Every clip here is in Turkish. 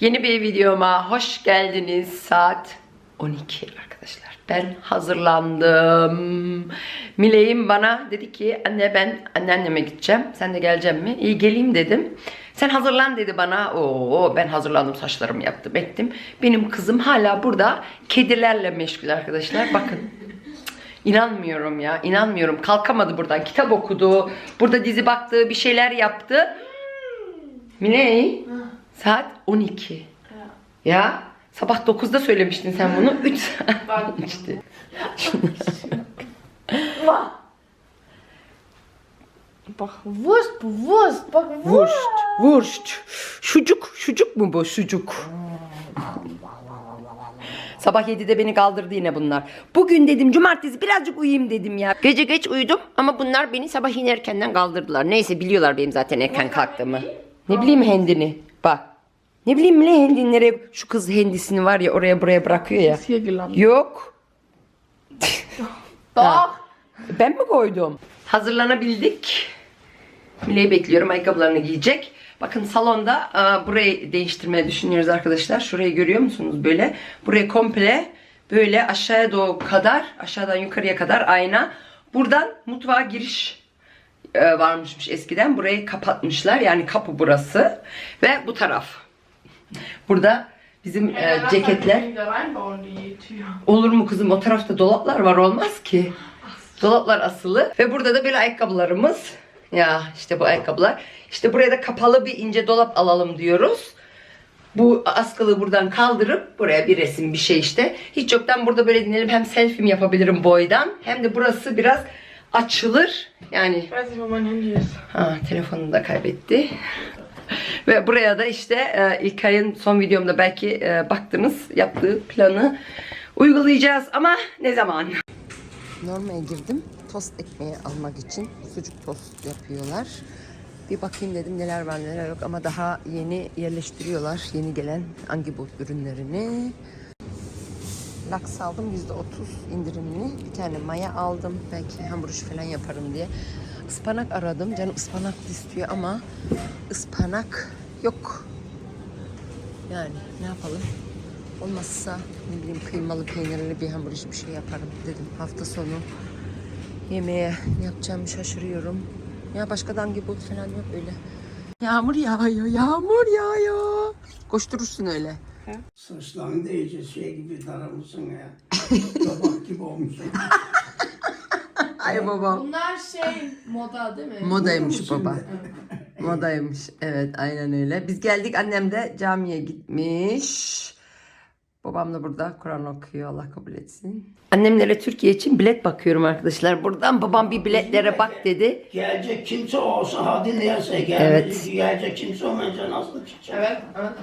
Yeni bir videoma hoş geldiniz. Saat 12 arkadaşlar. Ben hazırlandım. Mileyim bana dedi ki anne ben anneanneme gideceğim. Sen de gelecek mi? İyi geleyim dedim. Sen hazırlan dedi bana. Oo ben hazırlandım saçlarımı yaptım ettim. Benim kızım hala burada kedilerle meşgul arkadaşlar. Bakın. İnanmıyorum ya, inanmıyorum. Kalkamadı buradan. Kitap okudu. Burada dizi baktı, bir şeyler yaptı. Miley, saat 12. Ya, sabah 9'da söylemiştin sen bunu. 3 saat geçti. Bak Wurst, Wurst, bak Wurst, wurst. Şucuk, şucuk mu bu? Şucuk. Sabah 7'de beni kaldırdı yine bunlar. Bugün dedim cumartesi birazcık uyuyayım dedim ya. Gece geç uyudum ama bunlar beni sabah yine erkenden kaldırdılar. Neyse biliyorlar benim zaten erken kalktığımı. Ne bileyim hendini. Bak. Ne bileyim ne hendini nereye şu kız hendisini var ya oraya buraya bırakıyor ya. Yok. Doch. Ben mi koydum? Hazırlanabildik. Mile'yi bekliyorum. Ayakkabılarını giyecek. Bakın salonda e, burayı değiştirmeyi düşünüyoruz arkadaşlar. Şurayı görüyor musunuz böyle? Burayı komple böyle aşağıya doğru kadar, aşağıdan yukarıya kadar ayna. Buradan mutfağa giriş e, varmışmış eskiden. Burayı kapatmışlar. Yani kapı burası. Ve bu taraf. Burada bizim e, ceketler. Olur mu kızım o tarafta dolaplar var olmaz ki. Dolaplar asılı ve burada da böyle ayakkabılarımız. Ya işte bu ayakkabılar. İşte buraya da kapalı bir ince dolap alalım diyoruz. Bu askılığı buradan kaldırıp buraya bir resim bir şey işte. Hiç yoktan burada böyle dinleyelim hem selfie yapabilirim boydan hem de burası biraz açılır. Yani. Ha, telefonunu da kaybetti. Ve buraya da işte e, İlkay'ın son videomda belki e, baktınız yaptığı planı uygulayacağız ama ne zaman? Normaya girdim. Tost ekmeği almak için sucuk tost yapıyorlar. Bir bakayım dedim neler var neler yok ama daha yeni yerleştiriyorlar yeni gelen hangi bu ürünlerini. Laks aldım %30 indirimli. Bir tane maya aldım. Belki hamburger falan yaparım diye. Ispanak aradım. Canım ıspanak istiyor ama ıspanak yok. Yani ne yapalım? Olmazsa ne bileyim kıymalı peynirli bir hamburger bir şey yaparım dedim. Hafta sonu yemeğe ne yapacağımı şaşırıyorum. Ya başka da hangi bulut falan yok öyle. Yağmur yağıyor, yağmur yağıyor. Koşturursun öyle. Saçların da iyice şey gibi daramışsın ya. Tabak gibi olmuşsun. Ay babam. Bunlar şey moda değil mi? Modaymış baba. Modaymış. Evet aynen öyle. Biz geldik annem de camiye gitmiş. Babam da burada Kur'an okuyor. Allah kabul etsin. Annemlere Türkiye için bilet bakıyorum arkadaşlar. Buradan babam bir biletlere bak dedi. Gelecek kimse olsa hadi neyse gelmedi. Evet. Gelecek kimse olmayınca nasıl gidecek? Evet,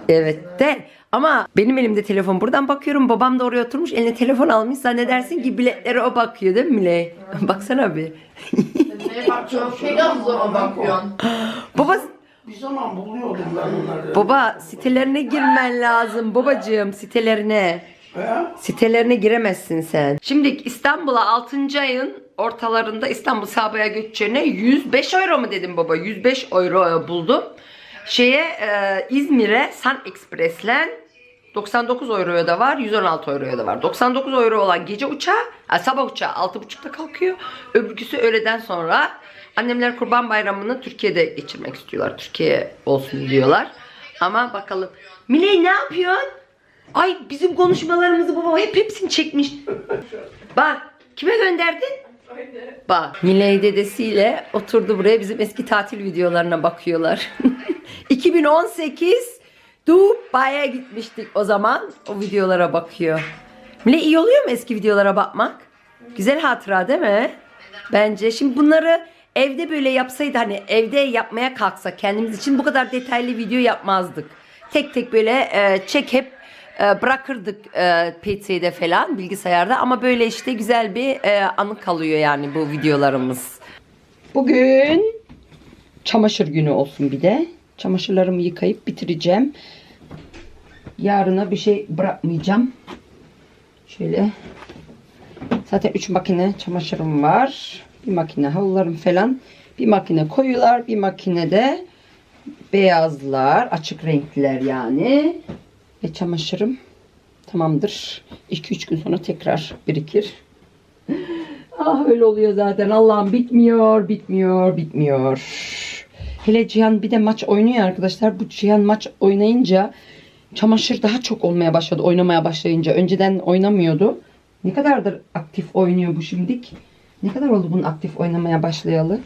evet. De ama benim elimde telefon. Buradan bakıyorum babam da oraya oturmuş eline telefon almış. Zannedersin ki biletlere o bakıyor değil mi Miley? Baksana bir. Ne bakıyorsun? Pegasus'a mı bakıyorsun? Baba Bir zaman buluyordum ben onları. baba sitelerine girmen lazım babacığım sitelerine. He? Sitelerine giremezsin sen. Şimdi İstanbul'a 6. ayın ortalarında İstanbul Sabah'a göçeceğine 105 euro mu dedim baba? 105 euro buldum. Şeye e, İzmir'e Sun Express'le 99 euroya da var, 116 euroya da var. 99 euro olan gece uçağı, ha, sabah uçağı 6.30'da kalkıyor. Öbürküsü öğleden sonra. Annemler Kurban Bayramı'nı Türkiye'de geçirmek istiyorlar. Türkiye olsun diyorlar. Ama bakalım. Miley ne yapıyorsun? Ay bizim konuşmalarımızı baba hep hepsini çekmiş. Bak kime gönderdin? Bak Miley dedesiyle oturdu buraya bizim eski tatil videolarına bakıyorlar. 2018 Dubai'ye gitmiştik o zaman. O videolara bakıyor. Miley iyi oluyor mu eski videolara bakmak? Güzel hatıra değil mi? Bence. Şimdi bunları evde böyle yapsaydı hani evde yapmaya kalksak kendimiz için bu kadar detaylı video yapmazdık. Tek tek böyle e, çekip e, bırakırdık e, PC'de falan bilgisayarda ama böyle işte güzel bir e, anı kalıyor yani bu videolarımız. Bugün çamaşır günü olsun bir de. Çamaşırlarımı yıkayıp bitireceğim. Yarına bir şey bırakmayacağım. Şöyle. Zaten 3 makine çamaşırım var. Bir makine havlularım falan. Bir makine koyular. Bir makine de beyazlar. Açık renkler yani. Ve çamaşırım tamamdır. 2-3 gün sonra tekrar birikir. Ah öyle oluyor zaten. Allah'ım bitmiyor, bitmiyor, bitmiyor. Hele Cihan bir de maç oynuyor arkadaşlar. Bu Cihan maç oynayınca çamaşır daha çok olmaya başladı. Oynamaya başlayınca. Önceden oynamıyordu. Ne kadardır aktif oynuyor bu şimdik? Ne kadar oldu bunun aktif oynamaya başlayalı?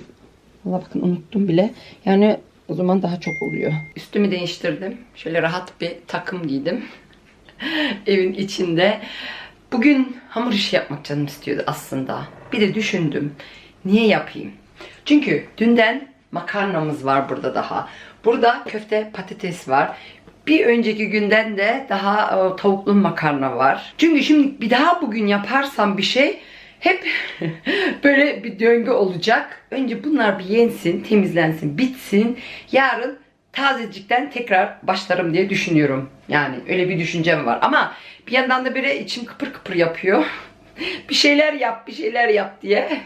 Valla bakın unuttum bile. Yani o zaman daha çok oluyor. Üstümü değiştirdim. Şöyle rahat bir takım giydim. Evin içinde. Bugün hamur işi yapmak canım istiyordu aslında. Bir de düşündüm. Niye yapayım? Çünkü dünden makarnamız var burada daha. Burada köfte patates var. Bir önceki günden de daha e, tavuklu makarna var. Çünkü şimdi bir daha bugün yaparsam bir şey hep böyle bir döngü olacak. Önce bunlar bir yensin, temizlensin, bitsin. Yarın tazecikten tekrar başlarım diye düşünüyorum. Yani öyle bir düşüncem var. Ama bir yandan da böyle içim kıpır kıpır yapıyor. bir şeyler yap, bir şeyler yap diye.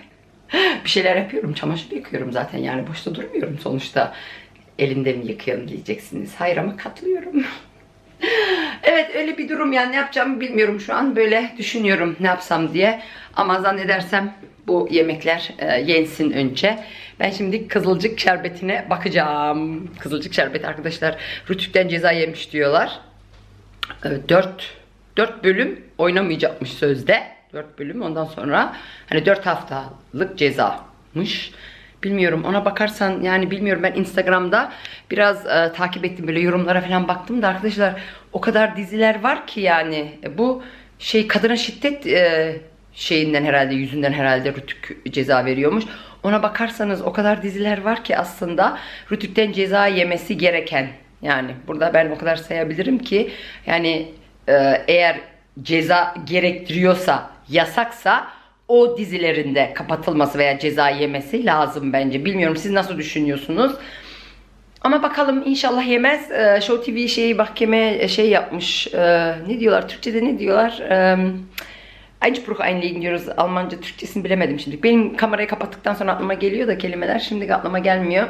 bir şeyler yapıyorum. Çamaşır yıkıyorum zaten. Yani boşta durmuyorum sonuçta. Elinde mi yıkayalım diyeceksiniz. Hayır ama katlıyorum. Evet öyle bir durum yani ne yapacağımı bilmiyorum şu an böyle düşünüyorum ne yapsam diye ama zannedersem bu yemekler e, yensin önce. Ben şimdi kızılcık şerbetine bakacağım. Kızılcık şerbeti arkadaşlar Rütük'ten ceza yemiş diyorlar. 4 4 bölüm oynamayacakmış sözde. 4 bölüm ondan sonra hani 4 haftalık cezamış. Bilmiyorum. Ona bakarsan yani bilmiyorum. Ben Instagram'da biraz e, takip ettim. Böyle yorumlara falan baktım da arkadaşlar o kadar diziler var ki yani. E, bu şey kadına şiddet e, şeyinden herhalde yüzünden herhalde Rütük ceza veriyormuş. Ona bakarsanız o kadar diziler var ki aslında Rütük'ten ceza yemesi gereken. Yani burada ben o kadar sayabilirim ki yani e, eğer ceza gerektiriyorsa yasaksa o dizilerinde kapatılması veya ceza yemesi lazım bence. Bilmiyorum siz nasıl düşünüyorsunuz? Ama bakalım inşallah yemez. Ee, Show TV şeyi mahkeme şey yapmış. Ee, ne diyorlar? Türkçe'de ne diyorlar? Ee, Einspruch einlegen diyoruz. Almanca Türkçesini bilemedim şimdi. Benim kamerayı kapattıktan sonra aklıma geliyor da kelimeler şimdi aklıma gelmiyor.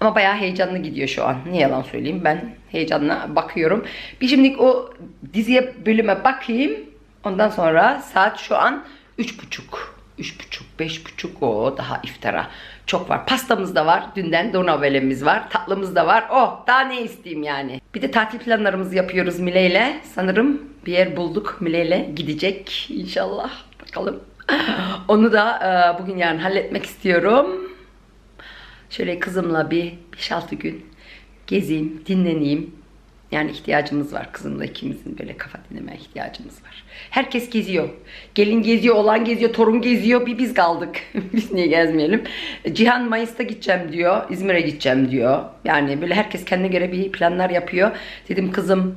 Ama bayağı heyecanlı gidiyor şu an. Ne yalan söyleyeyim ben heyecanla bakıyorum. Bir şimdilik o diziye bölüme bakayım. Ondan sonra saat şu an üç buçuk. Üç buçuk, beş buçuk o daha iftara. Çok var. Pastamız da var. Dünden donavelemiz var. Tatlımız da var. Oh daha ne isteyeyim yani. Bir de tatil planlarımızı yapıyoruz Mile ile. Sanırım bir yer bulduk. Mile ile gidecek inşallah. Bakalım. Onu da e, bugün yarın halletmek istiyorum. Şöyle kızımla bir 5-6 gün gezeyim, dinleneyim. Yani ihtiyacımız var kızımla ikimizin böyle kafa dinlemeye ihtiyacımız var. Herkes geziyor. Gelin geziyor, olan geziyor, torun geziyor. Bir biz kaldık. biz niye gezmeyelim? Cihan Mayıs'ta gideceğim diyor. İzmir'e gideceğim diyor. Yani böyle herkes kendine göre bir planlar yapıyor. Dedim kızım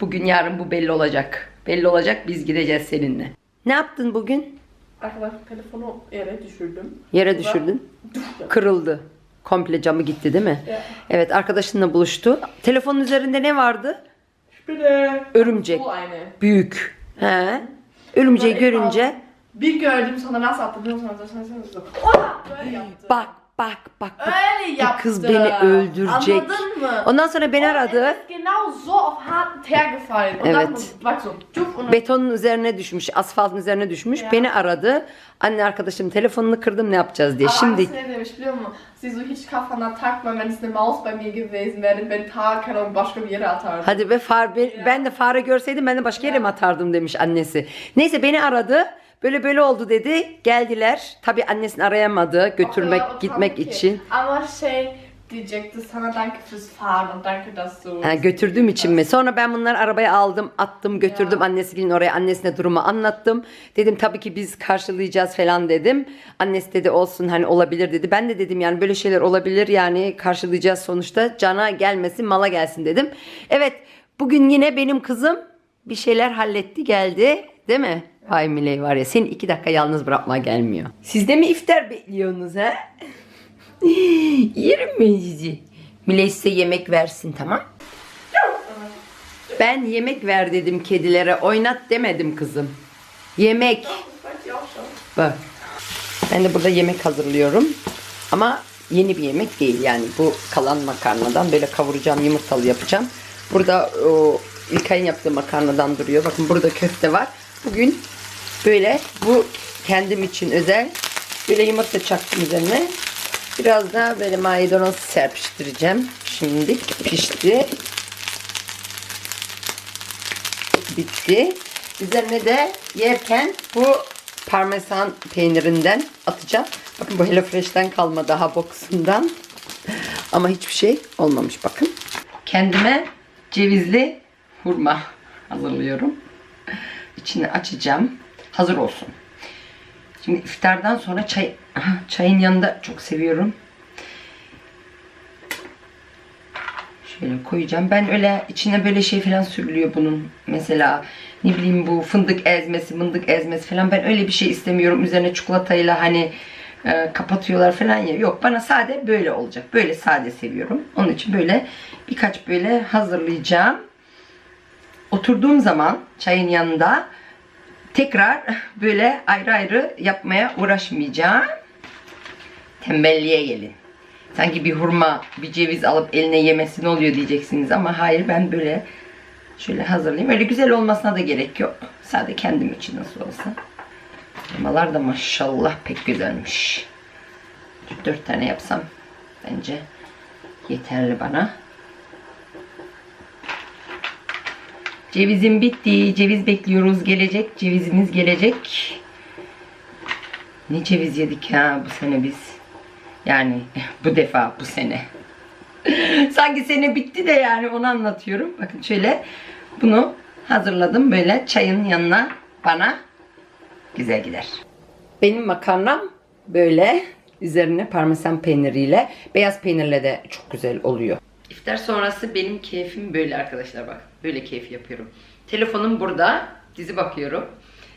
bugün yarın bu belli olacak. Belli olacak biz gideceğiz seninle. Ne yaptın bugün? Arkadaşlar telefonu yere düşürdüm. Yere düşürdün. Kırıldı. Komple camı gitti değil mi? Evet arkadaşınla buluştu. Telefonun üzerinde ne vardı? Bitte. Örümcek. So eine. Büyük. He. Örümceği görünce Bir gördüm sonra nasıl attım biliyor musun? So. Oha! Böyle yaptı. bak bak bak. bak. Öyle Bu yaptı. kız beni öldürecek. Anladın mı? Ondan sonra beni aradı. Genau so auf harten Teer gefallen. Und dann Evet. bak so. Betonun üzerine düşmüş, asfaltın üzerine düşmüş. Ya. Beni aradı. Anne arkadaşım telefonunu kırdım ne yapacağız diye. Aber Şimdi ne demiş biliyor musun? Sie so hiç kafana takma wenn es eine Maus bei mir gewesen wäre. Ben ta kadar başka bir yere atardım. Hadi be fare, ben de fare görseydim ben de başka yere mi atardım demiş annesi. Neyse beni aradı. Böyle böyle oldu dedi. Geldiler. Tabii annesini arayamadı götürmek kadar gitmek için. Ama şey diyecekti sana danke fürs fahren und danke dass du... Ha, götürdüğüm için mi? Sonra ben bunları arabaya aldım, attım, götürdüm Ya. annesinin oraya. Annesine durumu anlattım. Dedim tabii ki biz karşılayacağız falan dedim. Annesi dedi olsun hani olabilir dedi. Ben de dedim yani böyle şeyler olabilir yani karşılayacağız sonuçta. Cana gelmesin, mala gelsin dedim. Evet, bugün yine benim kızım bir şeyler halletti geldi. Değil mi? Vay Miley var ya seni iki dakika yalnız bırakma gelmiyor. Siz de mi iftar bekliyorsunuz ha? Yerim ben sizi. Miley size yemek versin tamam? Ben yemek ver dedim kedilere. Oynat demedim kızım. Yemek. Bak. Ben de burada yemek hazırlıyorum. Ama yeni bir yemek değil yani. Bu kalan makarnadan böyle kavuracağım, yumurtalı yapacağım. Burada o İlkay'ın yaptığı makarnadan duruyor. Bakın burada köfte var. Bugün böyle bu kendim için özel böyle yumurta çaktım üzerine. Biraz da böyle maydanoz serpiştireceğim. Şimdi pişti. Bitti. Üzerine de yerken bu parmesan peynirinden atacağım. Bakın bu Hello Fresh'ten kalma daha boxundan. Ama hiçbir şey olmamış bakın. Kendime cevizli hurma hazırlıyorum. İçini açacağım. Hazır olsun. Şimdi iftardan sonra çay çayın yanında çok seviyorum. Şöyle koyacağım. Ben öyle içine böyle şey falan sürülüyor bunun. Mesela ne bileyim bu fındık ezmesi, mındık ezmesi falan. Ben öyle bir şey istemiyorum. Üzerine çikolatayla hani e, kapatıyorlar falan ya. Yok bana sade böyle olacak. Böyle sade seviyorum. Onun için böyle birkaç böyle hazırlayacağım. Oturduğum zaman çayın yanında tekrar böyle ayrı ayrı yapmaya uğraşmayacağım. Tembelliğe gelin. Sanki bir hurma, bir ceviz alıp eline yemesi ne oluyor diyeceksiniz ama hayır ben böyle şöyle hazırlayayım. Öyle güzel olmasına da gerek yok. Sadece kendim için nasıl olsa. Hurmalar da maşallah pek güzelmiş. Dört tane yapsam bence yeterli bana. Cevizim bitti. Ceviz bekliyoruz. Gelecek. Cevizimiz gelecek. Ne ceviz yedik ha bu sene biz. Yani bu defa bu sene. Sanki sene bitti de yani onu anlatıyorum. Bakın şöyle bunu hazırladım böyle çayın yanına bana güzel gider. Benim makarnam böyle üzerine parmesan peyniriyle beyaz peynirle de çok güzel oluyor. İftar sonrası benim keyfim böyle arkadaşlar bak. Böyle keyif yapıyorum. Telefonum burada. Dizi bakıyorum.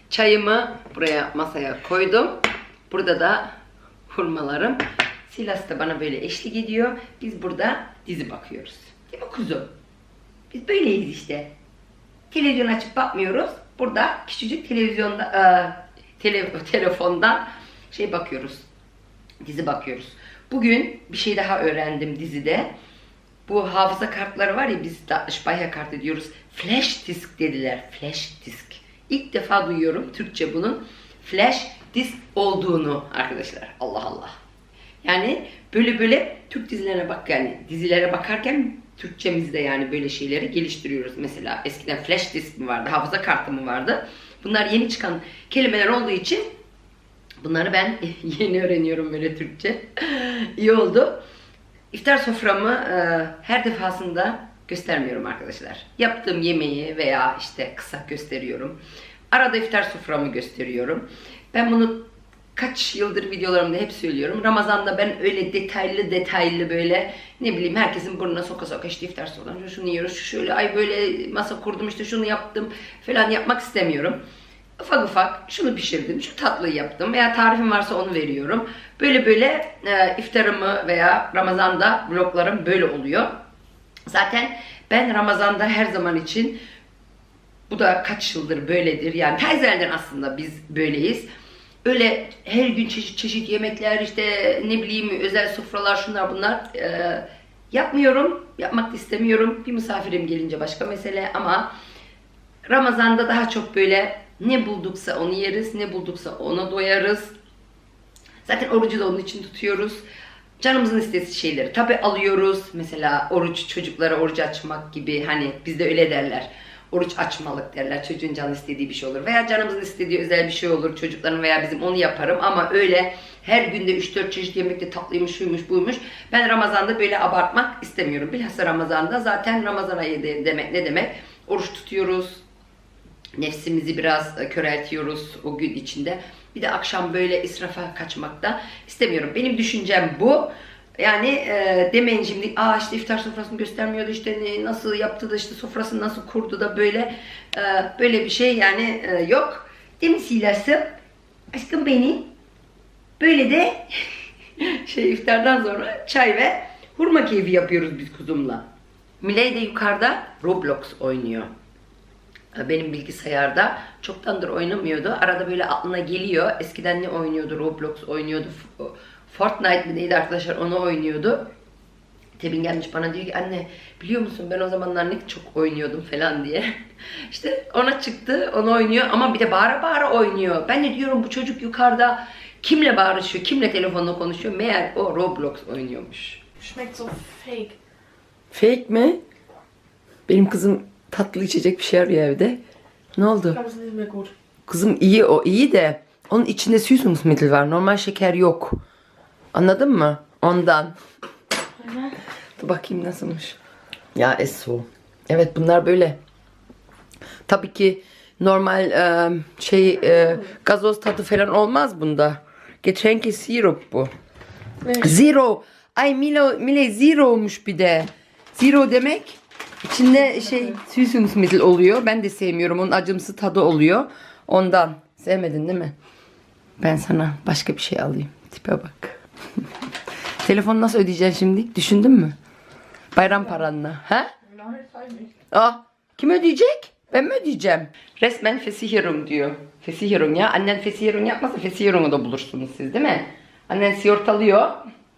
Çayımı buraya masaya koydum. Burada da hurmalarım. Silas da bana böyle eşlik ediyor. Biz burada dizi bakıyoruz. Değil mi kuzum? Biz böyleyiz işte. Televizyon açıp bakmıyoruz. Burada küçücük televizyonda e, tele, telefondan şey bakıyoruz. Dizi bakıyoruz. Bugün bir şey daha öğrendim dizide. Bu hafıza kartları var ya biz da Speicherkarte diyoruz. Flash disk dediler. Flash disk. İlk defa duyuyorum Türkçe bunun flash disk olduğunu arkadaşlar. Allah Allah. Yani böyle böyle Türk dizilerine bak yani dizilere bakarken Türkçemizde yani böyle şeyleri geliştiriyoruz. Mesela eskiden flash disk mi vardı, hafıza kartı mı vardı? Bunlar yeni çıkan kelimeler olduğu için bunları ben yeni öğreniyorum böyle Türkçe. İyi oldu. İftar soframı e, her defasında göstermiyorum arkadaşlar. Yaptığım yemeği veya işte kısa gösteriyorum. Arada iftar soframı gösteriyorum. Ben bunu kaç yıldır videolarımda hep söylüyorum. Ramazan'da ben öyle detaylı detaylı böyle ne bileyim herkesin burnuna soka soka işte iftar sofrasında şunu yiyoruz, şu şöyle ay böyle masa kurdum işte şunu yaptım falan yapmak istemiyorum. Ufak ufak şunu pişirdim, şu tatlıyı yaptım veya tarifim varsa onu veriyorum. Böyle böyle e, iftarımı veya Ramazan'da vloglarım böyle oluyor. Zaten ben Ramazan'da her zaman için bu da kaç yıldır böyledir. Yani her aslında biz böyleyiz. Öyle her gün çeşit çeşit yemekler işte ne bileyim özel sofralar şunlar bunlar e, yapmıyorum. Yapmak istemiyorum. Bir misafirim gelince başka mesele ama Ramazan'da daha çok böyle ne bulduksa onu yeriz, ne bulduksa ona doyarız. Zaten orucu da onun için tutuyoruz. Canımızın istediği şeyleri tabi alıyoruz. Mesela oruç çocuklara oruç açmak gibi hani bizde öyle derler. Oruç açmalık derler. Çocuğun canı istediği bir şey olur. Veya canımızın istediği özel bir şey olur. Çocukların veya bizim onu yaparım. Ama öyle her günde 3-4 çeşit yemekte tatlıymış, şuymuş, buymuş. Ben Ramazan'da böyle abartmak istemiyorum. Bilhassa Ramazan'da zaten Ramazan ayı de- demek ne demek? Oruç tutuyoruz. Nefsimizi biraz e, köreltiyoruz o gün içinde. Bir de akşam böyle israfa kaçmak da istemiyorum. Benim düşüncem bu. Yani e, demeyin şimdi aa işte iftar sofrasını göstermiyordu işte nasıl yaptı da işte sofrasını nasıl kurdu da böyle e, böyle bir şey yani e, yok. Değil mi Silas'ım? Aşkım benim. Böyle de şey iftardan sonra çay ve hurma keyfi yapıyoruz biz kuzumla. Miley de yukarıda Roblox oynuyor benim bilgisayarda çoktandır oynamıyordu. Arada böyle aklına geliyor. Eskiden ne oynuyordu? Roblox oynuyordu. Fortnite mi neydi arkadaşlar? Onu oynuyordu. Tebin gelmiş bana diyor ki anne biliyor musun ben o zamanlar ne çok oynuyordum falan diye. işte ona çıktı onu oynuyor ama bir de bağıra bağıra oynuyor. Ben de diyorum bu çocuk yukarıda kimle bağırışıyor kimle telefonla konuşuyor. Meğer o Roblox oynuyormuş. Schmeckt so fake. Fake mi? Benim kızım tatlı içecek bir şey arıyor evde. Ne oldu? Kızım iyi o iyi de onun içinde süsungsmittel var. Normal şeker yok. Anladın mı? Ondan. Dur bakayım nasılmış. Ya Eso. Evet bunlar böyle. Tabii ki normal e, şey e, gazoz tadı falan olmaz bunda. Geçenki sirup bu. Zero. Ay Milo, Mile zero'muş bir de. Zero demek içinde şey süsungsmittel oluyor. Ben de sevmiyorum. Onun acımsı tadı oluyor. Ondan. Sevmedin değil mi? Ben sana başka bir şey alayım. Tipe bak. Telefonu nasıl ödeyeceksin şimdi? Düşündün mü? Bayram paranla. Ha? Aa, kim ödeyecek? Ben mi ödeyeceğim? Resmen Fesihirung diyor. Fesihirung ya. Annen Fesihirung yapmasa Fesihirung'u da bulursunuz siz değil mi? Annen siyortalıyor.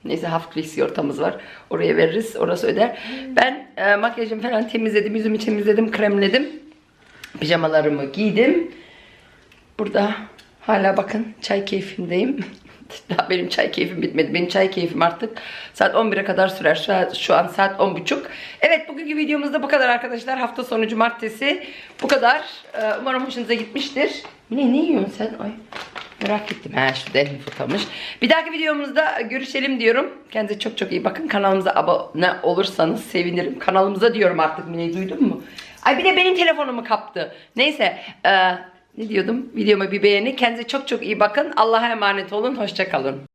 Neyse haftlik siyortamız var. Oraya veririz. Orası öder. Ben e, makyajımı falan temizledim. Yüzümü temizledim. Kremledim. Pijamalarımı giydim. Burada hala bakın çay keyfindeyim. Daha benim çay keyfim bitmedi. Benim çay keyfim artık saat 11'e kadar sürer. Şu an, şu an saat 10.30. Evet bugünkü videomuzda bu kadar arkadaşlar. Hafta sonu cumartesi bu kadar. Ee, umarım hoşunuza gitmiştir. Mine ne yiyorsun sen? Ay merak ettim. Ha şurada elini fırlamış. Bir dahaki videomuzda görüşelim diyorum. Kendinize çok çok iyi bakın. Kanalımıza abone olursanız sevinirim. Kanalımıza diyorum artık Mine'yi duydun mu? Ay bir de benim telefonumu kaptı. Neyse. Ee, ne diyordum? Videoma bir beğeni. Kendinize çok çok iyi bakın. Allah'a emanet olun. Hoşçakalın.